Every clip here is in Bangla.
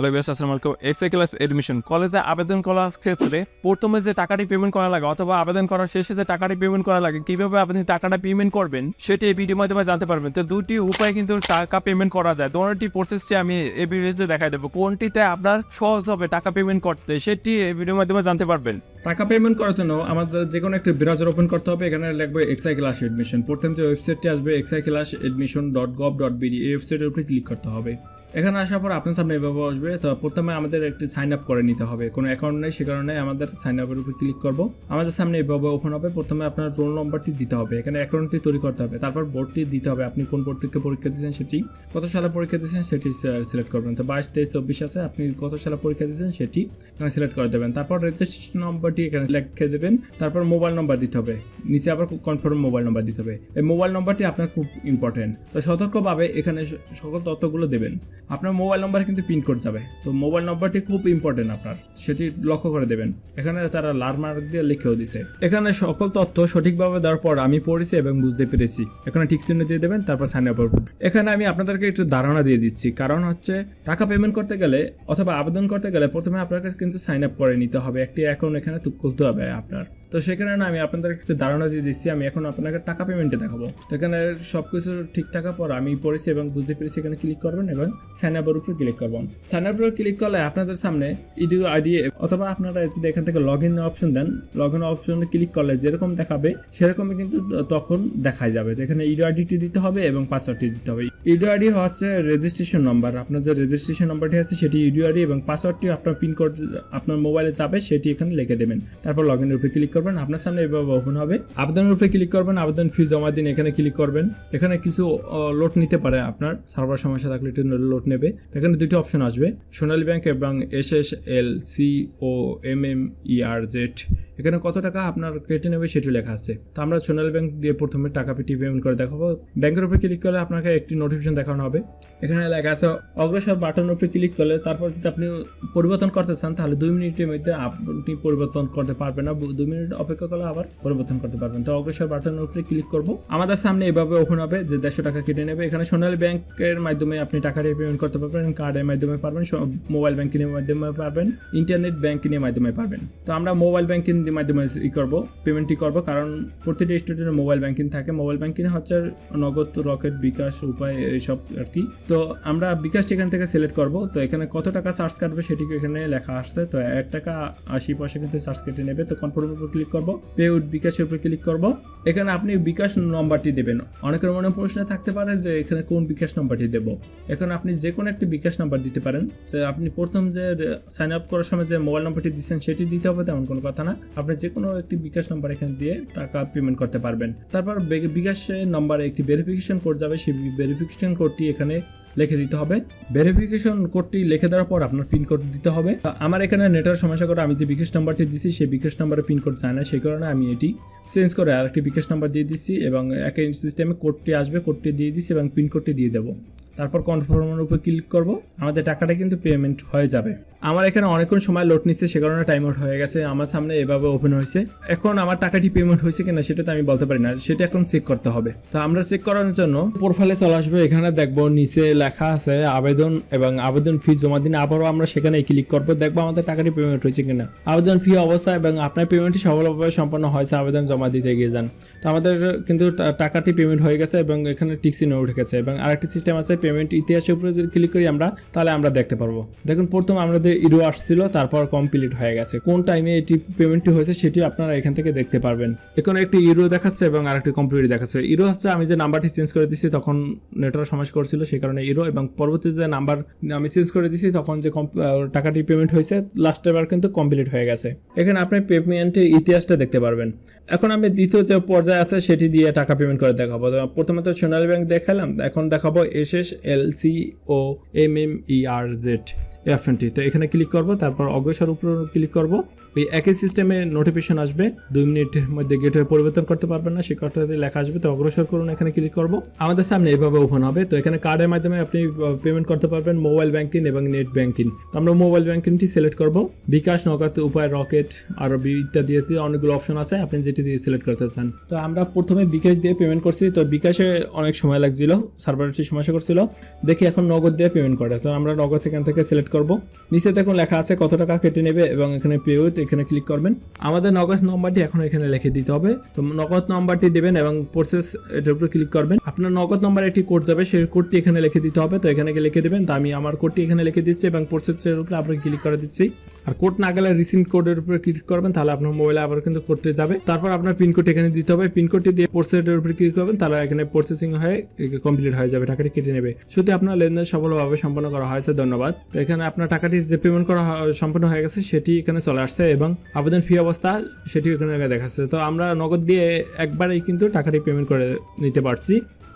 হ্যালো বেস আসসালামু আলাইকুম। এক্স ক্লাস এডমিশন কলেজে আবেদন করার ক্ষেত্রে প্রথমে যে টাকাটি পেমেন্ট করা লাগে অথবা আবেদন করার শেষে যে টাকাটি পেমেন্ট করা লাগে, কীভাবে আপনি টাকাটা পেমেন্ট করবেন সেটি এই ভিডিওর মাধ্যমে জানতে পারবেন। তো দুটি উপায় কিন্তু টাকা পেমেন্ট করা যায়। দোনোটি প্রসেসটি আমি এই ভিডিওতে দেখাই দেবো। কোনটিতে আপনার সহজ হবে টাকা পেমেন্ট করতে সেটি এই ভিডিওর মাধ্যমে জানতে পারবেন। টাকা পেমেন্ট করার জন্য আমাদের যে কোনো একটা ব্রাউজার ওপেন করতে হবে। এখানে লিখবে এক্সাই ক্লাস এডমিশন প্রথম যে ওয়েবসাইটটি আসবে XI class admission dot gov dot BD এই ওয়েবসাইটের উপরে ক্লিক করতে হবে। এখানে আসার পর আপনার সামনে এভাবে আসবে। তো প্রথমে আমাদের একটি সাইন আপ করে নিতে হবে। কোনো অ্যাকাউন্ট নেই, সে কারণে আমাদের সাইন আপের উপরে ক্লিক করব। আমাদের সামনে এভাবে ওপেন হবে। প্রথমে আপনার রোল নম্বরটি দিতে হবে। এখানে অ্যাকাউন্টটি তৈরি করতে হবে। তারপর বোর্ডটি দিতে হবে। আপনি কোন বোর্ড থেকে পরীক্ষা দিয়েছেন সেটি। কত সালে পরীক্ষা দিয়েছেন সেটি সিলেক্ট করবেন। তো বাইশ, তেইশ, চব্বিশ আছে। আপনি কত সালে পরীক্ষা দিয়েছেন সেটি এখানে সিলেক্ট করে দেবেন। তারপর রেজিস্ট্রেশন নম্বরটি এখানে লিখে দেবেন। তারপর মোবাইল নম্বর দিতে হবে। নিচে আবার কনফার্ম মোবাইল নম্বর দিতে হবে। এই মোবাইল নম্বরটি আপনার খুব ইম্পর্টেন্ট তো সতর্কভাবে এখানে সকল তথ্যগুলো দেবেন। আপনার মোবাইল নম্বরে কিন্তু পিন কোড যাবে। তো মোবাইল নম্বরটি খুব ইম্পর্টেন্ট আপনার। সেটি লক্ষ্য করে দেবেন। এখানে তারা লাল মার্ক দিয়ে লিখেও দিছে। এখানে সকল তথ্য সঠিকভাবে দেওয়ার পর আমি পড়েছি এবং বুঝতে পেরেছি। এখানে ঠিক চিহ্ন দিয়ে দেবেন, তারপর সাইন আপ এখানে আমি আপনাদেরকে একটু ধারণা দিয়ে দিচ্ছি। কারণ হচ্ছে, টাকা পেমেন্ট করতে গেলে অথবা আবেদন করতে গেলে প্রথমে আপনার কাছে কিন্তু সাইন আপ করে নিতে হবে। একটি অ্যাকাউন্ট এখানে খুলতে হবে আপনার। তো সেখানে না আমি আপনাদের একটু ধারণা দিয়ে দিচ্ছি, আমি এখন আপনাকে টাকা পেমেন্টে দেখাবো। তো এখানে সব কিছু ঠিক থাকার পর আমি পড়েছি এবং বুঝতে পেরেছি এখানে ক্লিক করবেন এবং সাইন আপের উপরে ক্লিক করবেন সাইন আপের উপরে ক্লিক করলে আপনাদের সামনে ইডিও আইডি অথবা আপনারা যদি এখান থেকে লগ ইন অপশন দেন লগ ইন অপশনে ক্লিক করলে যেরকম দেখাবে, সেরকমই কিন্তু তখন দেখাই যাবে তো এখানে ইডিও আইডিটি দিতে হবে এবং পাসওয়ার্ডটি দিতে হবে। ইডিও আইডি হচ্ছে রেজিস্ট্রেশন নাম্বার আপনার যে রেজিস্ট্রেশন নাম্বারটি আছে সেটি ইডিও আইডি এবং পাসওয়ার্ডটি আপনার পিন কোড আপনার মোবাইলে যাবে, সেটি এখানে লিখে দেবেন। তারপর লগ ইনের উপরে ক্লিক করবেন, আপনার সামনে এভাবে ওপেন হবে। আবেদনের উপরে ক্লিক করবেন, আবেদন ফি জমা দিন, এখানে ক্লিক করবেন। এখানে কিছু লোড নিতে পারে আপনার সার্ভার সমস্যা থাকলে একটু লোড নেবে। এখানে দুটি অপশন আসবে, সোনালী ব্যাংক এবং S S L C O M M E R Z এখানে কত টাকা আপনার কেটে নেবে সেটি লেখা আছে। তো আমরা সোনাল ব্যাংক দিয়ে প্রথমে টাকা পেটি পেমেন্ট করে দেখাবো। ব্যাংকের উপরে ক্লিক করলে আপনাকে একটি নোটিফিকেশন দেখানো হবে। এখানে লেখা আছে, অগ্রসর বাটনের উপরে ক্লিক করলে তারপর যদি আপনি পরিবর্তন করতে চান, তাহলে দুই মিনিটের মধ্যে আপনি পরিবর্তন করতে পারবেন না। দুই মিনিট অপেক্ষা করলে আবার পরিবর্তন করতে পারবেন। তো অগ্রসর বাটনের উপরে ক্লিক করব। আমাদের সামনে এভাবে ওপেন হবে যে দেড়শো টাকা কেটে নেবে। এখানে সোনালী ব্যাংকের মাধ্যমে আপনি টাকা পেমেন্ট করতে পারবেন কার্ডের মাধ্যমে পারবেন মোবাইল ব্যাংকিং এর মাধ্যমে পারবেন ইন্টারনেট ব্যাংকিং এর মাধ্যমে পারবেন। তো আমরা মোবাইল ব্যাংকিং এর মাধ্যমে ই করব পেমেন্টই করব, কারণ প্রতিটি স্টুডেন্টের মোবাইল ব্যাংকিং থাকে। মোবাইল ব্যাংকিং হচ্ছে নগদ, রকেট, বিকাশ, উপায় এইসব আর কি তো আমরা বিকাশটি এখান থেকে সিলেক্ট করব, তো এখানে কত টাকা চার্জ কাটবে সেটি এখানে লেখা আসছে। তো এক টাকা আশি পয়সা কিন্তু চার্জ কেটে নেবে। তো কনফার্মের উপর ক্লিক করব পে উইথ বিকাশের উপর ক্লিক করব। এখানে আপনি বিকাশ নম্বরটি দেবেন। অনেকের মনে প্রশ্ন থাকতে পারে যে এখানে কোন বিকাশ নম্বরটি দেব? এখন আপনি যে কোনো একটি বিকাশ নাম্বার দিতে পারেন। যে আপনি প্রথম যে সাইন আপ করার সময় যে মোবাইল নাম্বারটি দিচ্ছেন, সেটি দিতে হবে, তেমন কোনো কথা না। আপনি যে কোনো একটি বিকাশ নাম্বার এখানে দিয়ে টাকা পেমেন্ট করতে পারবেন। তারপর বে- বিকাশের নাম্বারে একটি ভেরিফিকেশন কোড যাবে, সেই ভেরিফিকেশন কোডটি এখানে লিখে দিতে হবে। ভেরিফিকেশন কোডটি লিখে দেওয়ার পর আপনার পিন কোড দিতে হবে। আমার এখানে নেটের সমস্যা করে আমি যে বিকাশ নাম্বারটি দিছি, সেই বিকাশ নাম্বারে পিন কোড চায় না, সেই কারণে আমি এটি চেঞ্জ করে আরেকটি বিকাশ নাম্বার দিয়ে দিচ্ছি এবং একই সিস্টেমে কোডটি আসবে কোডটি দিয়ে দিচ্ছি এবং পিন কোডটি দিয়ে দেবো। তারপর কনফার্মের উপর ক্লিক করব। আমাদের টাকাটা কিন্তু পেমেন্ট হয়ে যাবে। আমার এখানে অনেকক্ষণ সময় লোড নিচ্ছে, সে কারণে টাইম আউট হয়ে গেছে। আমার সামনে এভাবে ওপেন হয়েছে। এখন আমার টাকাটি পেমেন্ট হয়েছে কিনা সেটা তো আমি বলতে পারি না। সেটা এখন চেক করতে হবে। তো আমরা চেক করার জন্য প্রোফাইলে চলে আসবে। এখানে দেখব নিচে লেখা আছে আবেদন এবং আবেদন ফি জমা দিন। আবারও আমরা সেখানে ক্লিক করব, দেখব আমাদের টাকাটি পেমেন্ট হয়েছে কিনা। আবেদন ফি অবস্থা এবং আপনার পেমেন্টটি সফলভাবে সম্পন্ন হয়েছে, আবেদন জমা দিতে গিয়ে যান। তো আমাদের কিন্তু টাকাটি পেমেন্ট হয়ে গেছে এবং এখানে টিক্সিনে উঠে গেছে এবং আরেকটি সিস্টেম আছে পেমেন্ট ইতিহাসের উপরে যদি ক্লিক করি আমরা, তাহলে আমরা দেখতে পারব। দেখুন, প্রথম আমাদের ইরো আসছিল, তারপর কমপ্লিট হয়ে গেছে। কোন টাইমে এটি পেমেন্টটি হয়েছে সেটি আপনারা এখান থেকে দেখতে পারবেন। এখানে একটি ইরো দেখাচ্ছে এবং আরেকটি কমপ্লিট দেখাচ্ছে। ইরো হচ্ছে, আমি যে নাম্বারটি চেঞ্জ করে দিচ্ছি তখন নেটওয়ার্ক সমস্যা করছিল, সেই কারণে ইরো এবং পরবর্তীতে নাম্বার আমি চেঞ্জ করে দিছি তখন যে টাকাটি পেমেন্ট হয়েছে লাস্ট এবার কিন্তু কমপ্লিট হয়ে গেছে। এখানে আপনি পেমেন্টের ইতিহাসটা দেখতে পারবেন। এখন আমি দ্বিতীয় যে পর্যায়ে আছে, সেটি দিয়ে টাকা পেমেন্ট করে দেখাবো। তো প্রথমে সোনালী ব্যাংক দেখালাম, এখন দেখাবো S S L C O M M E R Z. অপশনটি তো এখানে ক্লিক করব তারপর অগ্রসর উপর ক্লিক করব। ওই একই সিস্টেমে নোটিফিকেশন আসবে। দুই মিনিটের মধ্যে গেটওয়ে পরিবর্তন করতে পারবেন না সে কথাতে লেখা আসবে। তো অগ্রসর করুন, এখানে ক্লিক করব। আমাদের সামনে এইভাবে ওপেন হবে। তো এখানে কার্ডের মাধ্যমে আপনি পেমেন্ট করতে পারবেন মোবাইল ব্যাংকিং এবং নেট ব্যাংকিং তো আমরা মোবাইল ব্যাংকিংটি সিলেক্ট করব। বিকাশ, নগদ, উপায়, রকেট, আর ইত্যাদি ইত্যাদি অনেকগুলো অপশন আছে। আপনি যেটি দিয়ে সিলেক্ট করতে চান। তো আমরা প্রথমে বিকাশ দিয়ে পেমেন্ট করছি। তো বিকাশে অনেক সময় লাগছিল সার্ভারটি সমস্যা করছিল। দেখি এখন নগদ দিয়ে পেমেন্ট করে। তো আমরা নগদ এখান থেকে সিলেক্ট করব। নিচে দেখুন লেখা আছে কত টাকা কেটে নেবে এবং এখানে পেউট এখানে ক্লিক করবেন। আমাদের নগদ নম্বরটি এখন এখানে লিখে দিতে হবে। তো নগদ নম্বরটি দেবেন এবং প্রসেস এটার উপরে ক্লিক করবেন। আপনার নগদ নম্বর একটি কোড যাবে, সেই কোডটি এখানে লিখে দিতে হবে। তো এখানে লিখে দেবেন। তো আমি আমার কোডটি এখানে লিখে দিচ্ছি এবং প্রসেসের উপরে আপনাকে ক্লিক করে দিচ্ছি। আর কোড না গেলে রিসেন্ট কোডের উপরে ক্লিক করবেন, তাহলে আপনার মোবাইলে আবার কিন্তু করতে যাবে। তারপর আপনার পিনকোড এখানে দিতে হবে। পিনকোডটি দিয়ে প্রসেসের উপরে ক্লিক করবেন, তাহলে এখানে প্রসেসিং হয়ে কমপ্লিট হয়ে যাবে, টাকাটি কেটে নেবে। শুধু আপনার লেনদেন সফলভাবে সম্পন্ন করা হয়েছে, ধন্যবাদ। তো এখানে আপনার টাকাটি যে পেমেন্ট করা সম্পন্ন হয়ে গেছে, সেটি এখানে চলে আসছে এবং আবেদন ফি অবস্থা সেটি এখানে দেখাচ্ছে। তো আমরা নগদ দিয়ে একবারেই কিন্তু টাকাটি পেমেন্ট করে নিতে পারছি।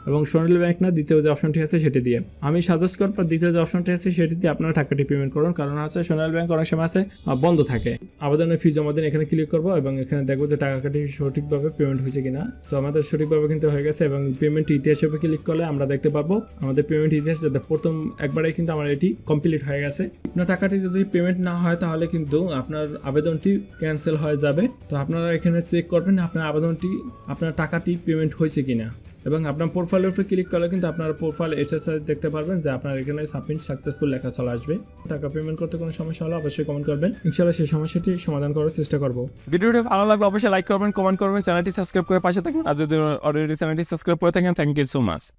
এবং সোনালী ব্যাংক না দ্বিতীয় যে অপশনটি আছে সেটি দিয়ে। আমি সাজেস্ট করব দ্বিতীয় যে অপশনটি আছে সেটি দিয়ে আপনারা টাকাটি পেমেন্ট করুন, কারণ হচ্ছে সোনালী ব্যাংক অনেক সময় আছে বন্ধ থাকে। আবেদনের ফি জমা দিন, এখানে ক্লিক করব এবং এখানে দেখব যে টাকাটি সঠিকভাবে পেমেন্ট হয়েছে কিনা। তো আমাদের সঠিকভাবে কিন্তু হয়ে গেছে এবং পেমেন্ট ইতিহাসে ক্লিক করলে আমরা দেখতে পারব। আমাদের পেমেন্ট ইতিহাস যাতে প্রথম একবারে কিন্তু আমার এটি কমপ্লিট হয়ে গেছে। আপনার টাকাটি যদি পেমেন্ট না হয় তাহলে কিন্তু আপনার আবেদনটি ক্যান্সেল হয়ে যাবে। তো আপনারা এখানে চেক করবেন আপনার আবেদনটি, আপনার টাকাটি পেমেন্ট হয়েছে কিনা। এবং আপনার প্রোফাইলের উপরে ক্লিক করলে কিন্তু আপনার প্রোফাইল এইচএসআই দেখতে পারবেন যে আপনার এখানে সাবমিট সাকসেসফুল লেখা চলে আসবে। টাকা পেমেন্ট করতে কোনো সমস্যা হলে অবশ্যই কমেন্ট করবেন। ইনশাআল্লাহ সেই সমস্যাটি সমাধান করার চেষ্টা করব। ভিডিওটি ভালো লাগলে অবশ্যই লাইক করবেন কমেন্ট করবেন চ্যানেলটি সাবস্ক্রাইব করে পাশে থাকবেন। আর যদি অলরেডি চ্যানেলটি সাবস্ক্রাইব করে থাকেন থ্যাংক ইউ সো মাচ